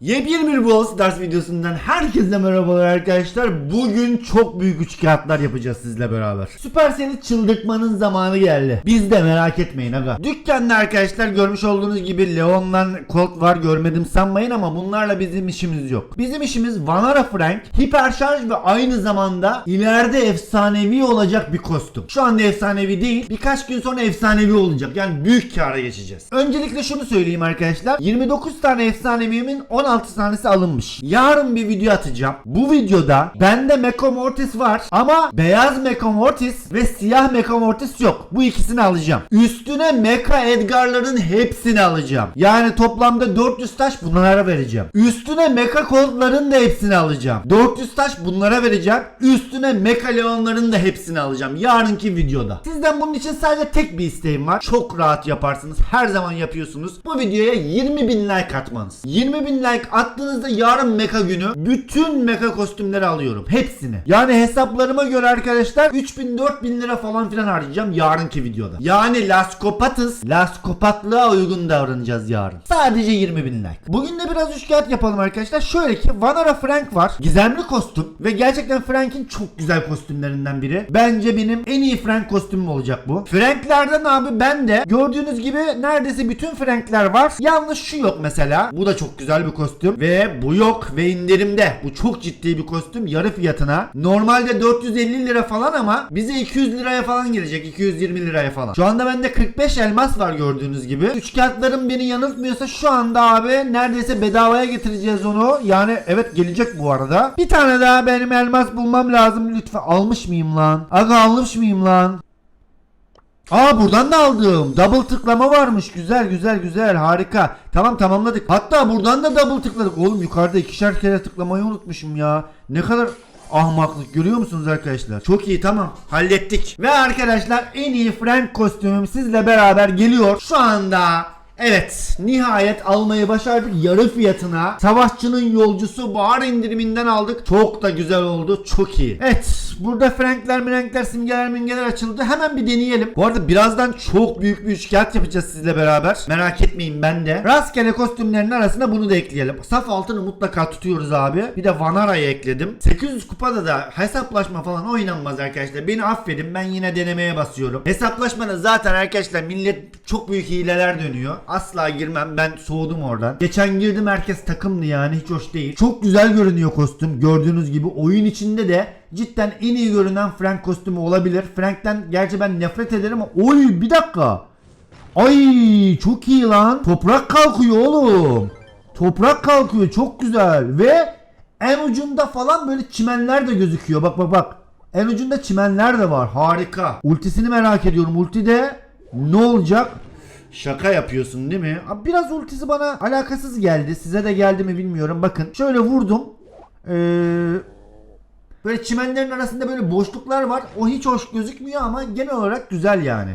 Yepyeni bir Brawl Stars videosundan herkese merhabalar arkadaşlar. Bugün çok büyük üç kağıtlar yapacağız sizle beraber. Süpersel'i çıldırtmanın zamanı geldi. Biz de merak etmeyin aga. Dükkanda arkadaşlar görmüş olduğunuz gibi Leon'la Colt var görmedim sanmayın ama bunlarla bizim işimiz yok. Bizim işimiz Vanara Frank, hiperşarj ve aynı zamanda ileride efsanevi olacak bir kostüm. Şu anda efsanevi değil birkaç gün sonra efsanevi olacak. Yani büyük kâra geçeceğiz. Öncelikle şunu söyleyeyim arkadaşlar. 29 tane efsanevimin 16 tanesi alınmış. Yarın bir video atacağım. Bu videoda bende Mecha Mortis var ama beyaz Mecha Mortis ve siyah Mecha Mortis yok. Bu ikisini alacağım. Üstüne Mecha Edgar'ların hepsini alacağım. Yani toplamda 400 taş bunlara vereceğim. Üstüne Mecha Colt'ların da hepsini alacağım. 400 taş bunlara vereceğim. Üstüne Mecha Leon'ların da hepsini alacağım. Yarınki videoda. Sizden bunun için sadece tek bir isteğim var. Çok rahat yaparsınız. Her zaman yapıyorsunuz. Bu videoya 20 bin like atmanız. 20 bin like attığınızda yarın Mecha günü bütün Mecha kostümleri alıyorum. Hepsini. Yani hesaplarıma göre arkadaşlar 3000 4000 lira falan filan harcayacağım yarınki videoda. Yani Laskopatız. Laskopatlığa uygun davranacağız yarın. Sadece 20 bin like. Bugün de biraz üç kağıt yapalım arkadaşlar. Şöyle ki Vanara Frank var. Gizemli kostüm. Ve gerçekten Frank'in çok güzel kostümlerinden biri. Bence benim en iyi Frank kostümüm olacak bu. Frank'lerden abi ben de gördüğünüz gibi neredeyse bütün Frank'ler var. Yalnız şu yok mesela. Bu da çok güzel bir kostüm. Ve bu yok ve indirimde. Bu çok ciddi bir kostüm. Yarı fiyatına. Normalde 450 lira falan ama bize 200 liraya falan gelecek. 220 liraya falan. Şu anda bende 45 elmas var gördüğünüz gibi. Üç kağıtlarım beni yanıltmıyorsa şu anda abi neredeyse bedavaya getireceğiz onu. Yani evet gelecek bu arada. Bir tane daha benim elmas bulmam lazım lütfen. Almış mıyım lan? Aga almış mıyım lan? Aa buradan da aldım. Double tıklama varmış. Güzel güzel güzel harika. Tamam tamamladık. Hatta buradan da double tıkladık. Oğlum yukarıda ikişer kere tıklamayı unutmuşum ya. Ne kadar ahmaklık görüyor musunuz arkadaşlar? Çok iyi tamam hallettik. Ve arkadaşlar en iyi Frank kostümüm sizle beraber geliyor. Şu anda Evet nihayet almayı başardık. Yarı fiyatına. Savaşçının yolcusu bahar indiriminden aldık. Çok da güzel oldu. Çok iyi. Evet burada Frankler mirenkler simgeler mingeler açıldı. Hemen bir deneyelim. Bu arada birazdan çok büyük bir üçkağıt yapacağız sizle beraber. Merak etmeyin ben de. Rastgele kostümlerin arasına bunu da ekleyelim. Saf altını mutlaka tutuyoruz abi. Bir de Vanara'yı ekledim. 800 kupada da hesaplaşma falan oynanmaz arkadaşlar. Beni affedin ben yine denemeye basıyorum. Hesaplaşmada zaten arkadaşlar millet çok büyük hileler dönüyor Asla girmem ben soğudum oradan. Geçen girdim herkes takımdı yani hiç hoş değil. Çok güzel görünüyor kostüm. Gördüğünüz gibi oyun içinde de cidden en iyi görünen Frank kostümü olabilir. Frank'ten gerçi ben nefret ederim ama oy bir dakika. Ay çok iyi lan. Toprak kalkıyor oğlum. Toprak kalkıyor çok güzel ve en ucunda falan böyle çimenler de gözüküyor. Bak bak bak. En ucunda çimenler de var. Harika. Ultisini merak ediyorum. Ultide ne olacak? Şaka yapıyorsun değil mi? Abi biraz ultisi bana alakasız geldi. Size de geldi mi bilmiyorum. Bakın şöyle vurdum. Ee, böyle çimenlerin arasında böyle boşluklar var. O hiç hoş gözükmüyor ama genel olarak güzel yani.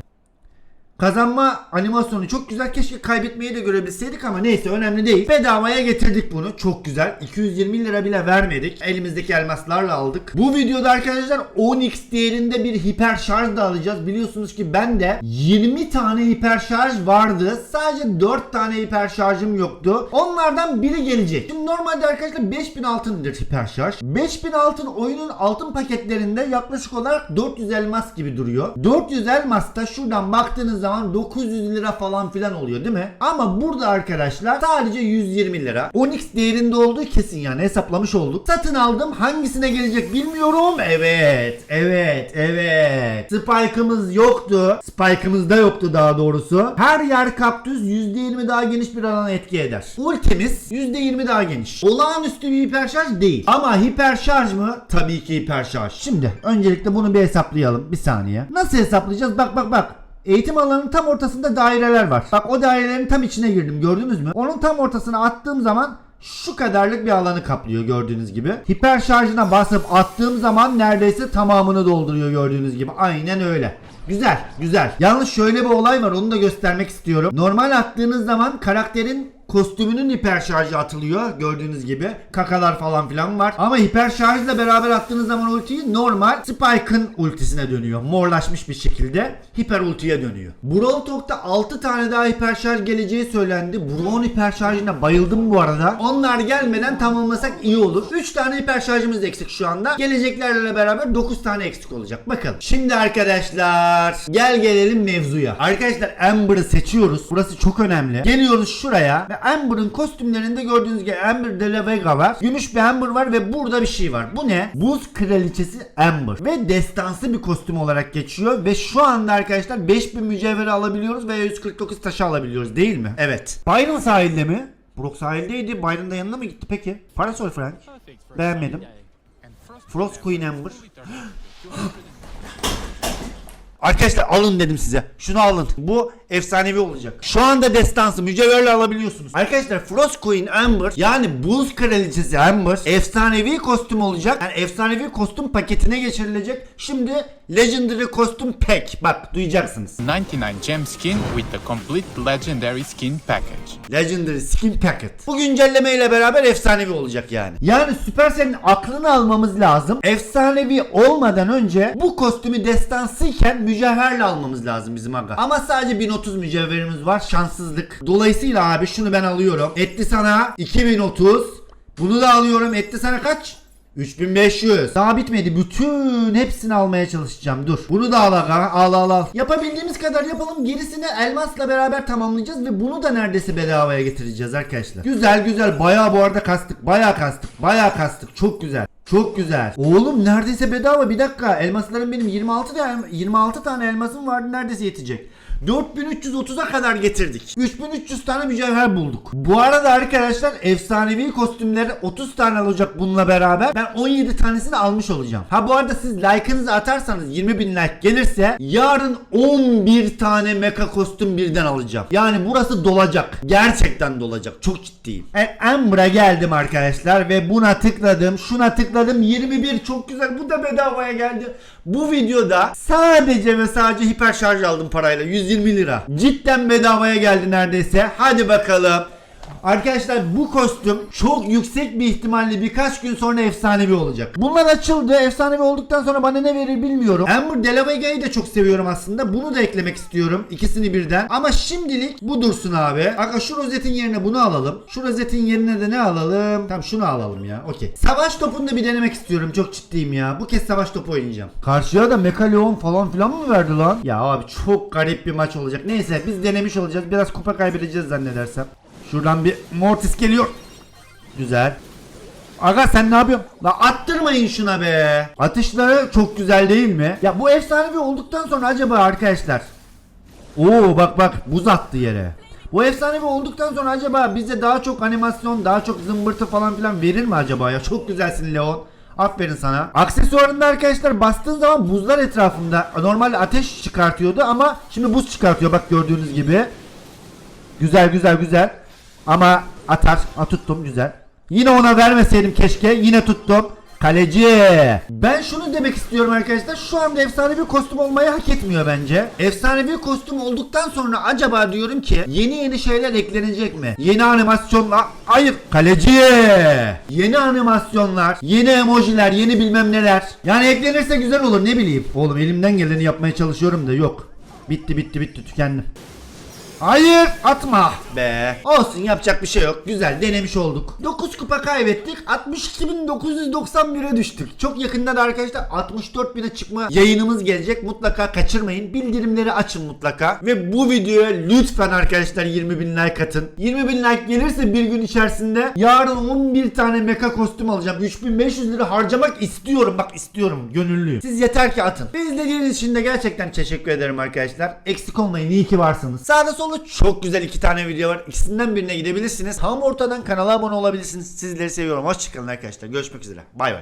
Kazanma animasyonu çok güzel. Keşke kaybetmeyi de görebilseydik ama neyse önemli değil. Bedavaya getirdik bunu. Çok güzel. 220 lira bile vermedik. Elimizdeki elmaslarla aldık. Bu videoda arkadaşlar 10x değerinde bir hiper şarj da alacağız. Biliyorsunuz ki bende 20 tane hiper şarj vardı. Sadece 4 tane hiper şarjım yoktu. Onlardan biri gelecek. Şimdi normalde arkadaşlar 5000 altındır hiper şarj. 5000 altın oyunun altın paketlerinde yaklaşık olarak 400 elmas gibi duruyor. 400 elmas da şuradan baktığınız zaman 900 lira falan filan oluyor değil mi? Ama burada arkadaşlar sadece 120 lira. 10x değerinde olduğu kesin yani hesaplamış olduk. Satın aldım. Hangisine gelecek bilmiyorum. Evet. Evet. Evet. Spike'ımız yoktu. Spike'ımız da yoktu daha doğrusu. Her yer kaptüz %20 daha geniş bir alana etki eder. Ultimiz %20 daha geniş. Olağanüstü bir hiper şarj değil. Ama hiper şarj mı? Tabii ki hiper şarj. Şimdi öncelikle bunu bir hesaplayalım. Bir saniye. Nasıl hesaplayacağız? Bak bak bak. Eğitim alanının tam ortasında daireler var. Bak o dairelerin tam içine girdim gördünüz mü? Onun tam ortasına attığım zaman şu kadarlık bir alanı kaplıyor gördüğünüz gibi. Hiper şarjına basıp attığım zaman neredeyse tamamını dolduruyor gördüğünüz gibi. Aynen öyle. Güzel, güzel. Yalnız şöyle bir olay var onu da göstermek istiyorum. Normal attığınız zaman karakterin kostümünün hiper şarjı atılıyor gördüğünüz gibi. Kakalar falan filan var. Ama hiper şarjla beraber attığınız zaman ultiyi normal Spike'ın ultisine dönüyor. Morlaşmış bir şekilde hiper ultiye dönüyor. Brawl Talk'ta 6 tane daha hiper şarj geleceği söylendi. Brawl hiper şarjına bayıldım bu arada. Onlar gelmeden tamamlasak iyi olur. 3 tane hiper şarjımız eksik şu anda. Geleceklerle beraber 9 tane eksik olacak. Bakalım. Şimdi arkadaşlar gel gelelim mevzuya. Arkadaşlar Amber'ı seçiyoruz. Burası çok önemli. Geliyoruz şuraya ve Amber'ın kostümlerinde gördüğünüz gibi Amber de la Vega var. Gümüş bir Amber var ve burada bir şey var. Bu ne? Buz kraliçesi Amber. Ve destansı bir kostüm olarak geçiyor ve şu anda arkadaşlar 5000 mücevheri alabiliyoruz ve 149 taşı alabiliyoruz değil mi? Evet. Byron sahilde mi? Brock sahildeydi. Byron da yanına mı gitti peki? Parasol Frank. Beğenmedim. Frost Queen Amber. Arkadaşlar alın dedim size. Şunu alın. Bu efsanevi olacak. Şu anda destansı mücevherle alabiliyorsunuz. Arkadaşlar Frost Queen Amber yani Buz Kraliçesi Amber efsanevi kostüm olacak. Yani efsanevi kostüm paketine geçirilecek. Şimdi Legendary kostüm pack. Bak duyacaksınız. 99 gem skin with the complete legendary skin package. Legendary Skin Packet. Bu güncelleme ile beraber efsanevi olacak yani. Yani Supercell'in aklını almamız lazım. Efsanevi olmadan önce bu kostümü destansıyken mücevherle almamız lazım bizim aga. Ama sadece 1030 mücevherimiz var. Şanssızlık. Dolayısıyla abi şunu ben alıyorum. Etti sana 2030. Bunu da alıyorum. Etti sana kaç? 3500. Daha bitmedi. Bütün hepsini almaya çalışacağım. Dur. Bunu da al aga. Al al al. Yapabildiğimiz kadar yapalım. Gerisini elmasla beraber tamamlayacağız ve bunu da neredeyse bedavaya getireceğiz arkadaşlar. Güzel güzel. Bayağı bu arada kastık. Bayağı kastık. Bayağı kastık. Çok güzel. Çok güzel. Oğlum neredeyse bedava. Bir dakika. Elmaslarım benim 26 tane 26 tane elmasım vardı. Neredeyse yetecek. 4330'a kadar getirdik. 3300 tane mücevher bulduk. Bu arada arkadaşlar efsanevi kostümleri 30 tane olacak bununla beraber. Ben 17 tanesini almış olacağım. Ha bu arada siz like'ınızı atarsanız 20 bin like gelirse yarın 11 tane mecha kostüm birden alacağım. Yani burası dolacak. Gerçekten dolacak. Çok ciddiyim. Evet Amber'a geldim arkadaşlar ve buna tıkladım. Şuna tıkladım. 21 çok güzel. Bu da bedavaya geldi. Bu videoda sadece ve sadece hiper şarj aldım parayla 120 lira. Cidden bedavaya geldi neredeyse. Hadi bakalım. Arkadaşlar bu kostüm çok yüksek bir ihtimalle birkaç gün sonra efsanevi olacak. Bunlar açıldı. Efsanevi olduktan sonra bana ne verir bilmiyorum. Amber De La Vega'yı da çok seviyorum aslında. Bunu da eklemek istiyorum. İkisini birden. Ama şimdilik bu dursun abi. Aga şu rozetin yerine bunu alalım. Şu rozetin yerine de ne alalım? Tamam şunu alalım ya. Okey. Savaş topunu da bir denemek istiyorum. Çok ciddiyim ya. Bu kez savaş topu oynayacağım. Karşıya da Mekaleon falan filan mı verdi lan? Ya abi çok garip bir maç olacak. Neyse biz denemiş olacağız. Biraz kupa kaybedeceğiz zannedersem. Şuradan bir Mortis geliyor. Güzel. Aga sen ne yapıyorsun? La attırmayın şuna be. Atışları çok güzel değil mi? Ya bu efsanevi olduktan sonra acaba arkadaşlar. Oo bak bak buz attı yere. Bu efsanevi olduktan sonra acaba bize daha çok animasyon, daha çok zımbırtı falan filan verir mi acaba ya? Çok güzelsin Leon. Aferin sana. Aksesuarında arkadaşlar bastığın zaman buzlar etrafında normalde ateş çıkartıyordu ama şimdi buz çıkartıyor bak gördüğünüz gibi. Güzel güzel güzel. Ama atar. A, tuttum güzel. Yine ona vermeseydim keşke. Yine tuttum. Kaleci. Ben şunu demek istiyorum arkadaşlar. Şu anda efsanevi kostüm olmayı hak etmiyor bence. Efsanevi kostüm olduktan sonra acaba diyorum ki yeni yeni şeyler eklenecek mi? Yeni animasyonlar. Hayır. Kaleci. Yeni animasyonlar. Yeni emojiler. Yeni bilmem neler. Yani eklenirse güzel olur ne bileyim. Oğlum elimden geleni yapmaya çalışıyorum da yok. Bitti bitti bitti tükendim. Hayır atma be. Olsun yapacak bir şey yok. Güzel denemiş olduk. 9 kupa kaybettik. 62.991'e düştük. Çok yakında da arkadaşlar 64.000'e çıkma yayınımız gelecek. Mutlaka kaçırmayın. Bildirimleri açın mutlaka. Ve bu videoya lütfen arkadaşlar 20.000 like atın. 20.000 like gelirse bir gün içerisinde yarın 11 tane mecha kostüm alacağım. 3500 lira harcamak istiyorum. Bak istiyorum. Gönüllüyüm. Siz yeter ki atın. Ve izlediğiniz için de gerçekten teşekkür ederim arkadaşlar. Eksik olmayın. İyi ki varsınız. Sağda solda çok güzel iki tane video var. İkisinden birine gidebilirsiniz. Tam ortadan kanala abone olabilirsiniz. Sizleri seviyorum. Hoşçakalın arkadaşlar. Görüşmek üzere. Bay bay.